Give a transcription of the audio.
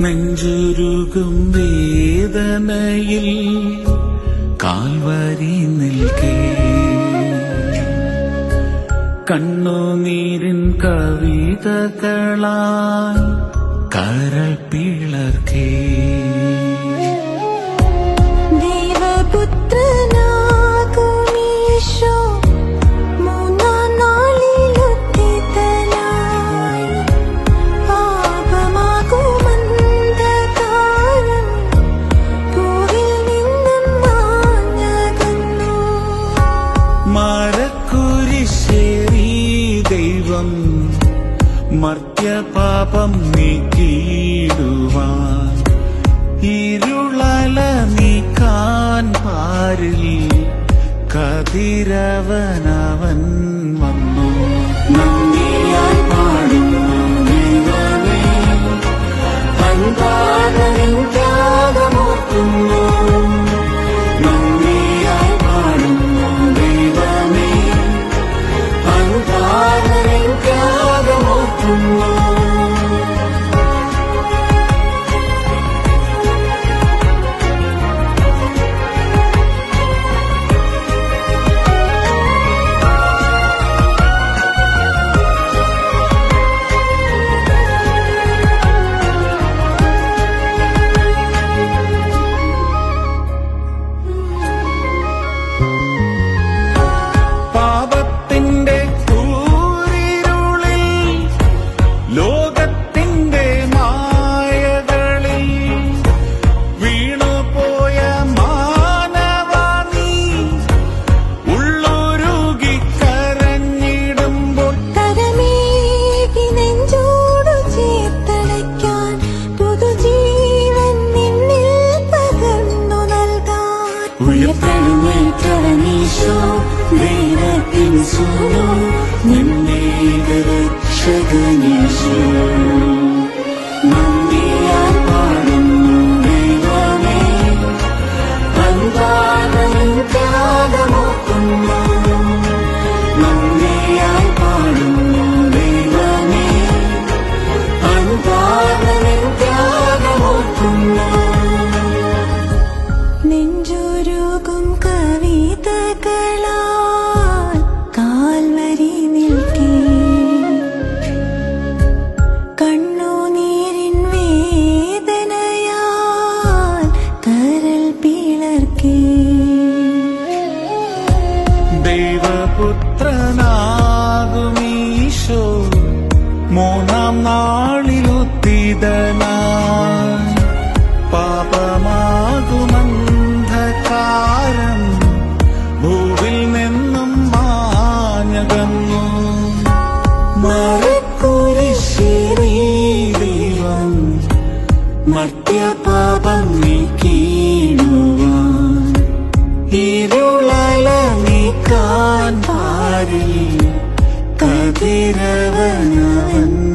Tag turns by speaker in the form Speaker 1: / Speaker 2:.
Speaker 1: നെഞ്ചുരുകും വേദനയിൽ കാൽവരി നിൽക്കേ. കണ്ണുനീരിൻ കവിതകളാൽ കരൾ പിളർക്കേ. മർത്യപാപം നീക്കിയിടുവാൻ. ഇരുളല നീക്കാൻ പാരിൽ കതിരവനവൻ വന്നു.
Speaker 2: 인수로 님이 그릇
Speaker 1: 최근이지 മൂന്നാം നാളിലുത്തിതനായി പാപമാകുമന്ധകാരം ഭൂവിൽ നിന്നും മാഞ്ഞകന്നു. മറക്കുരിശേറി ദൈവം മർത്യപാപം നീക്കിയിടുവാൻ ഇരുളല നീക്കാൻ പാരി ദീനവനവൻ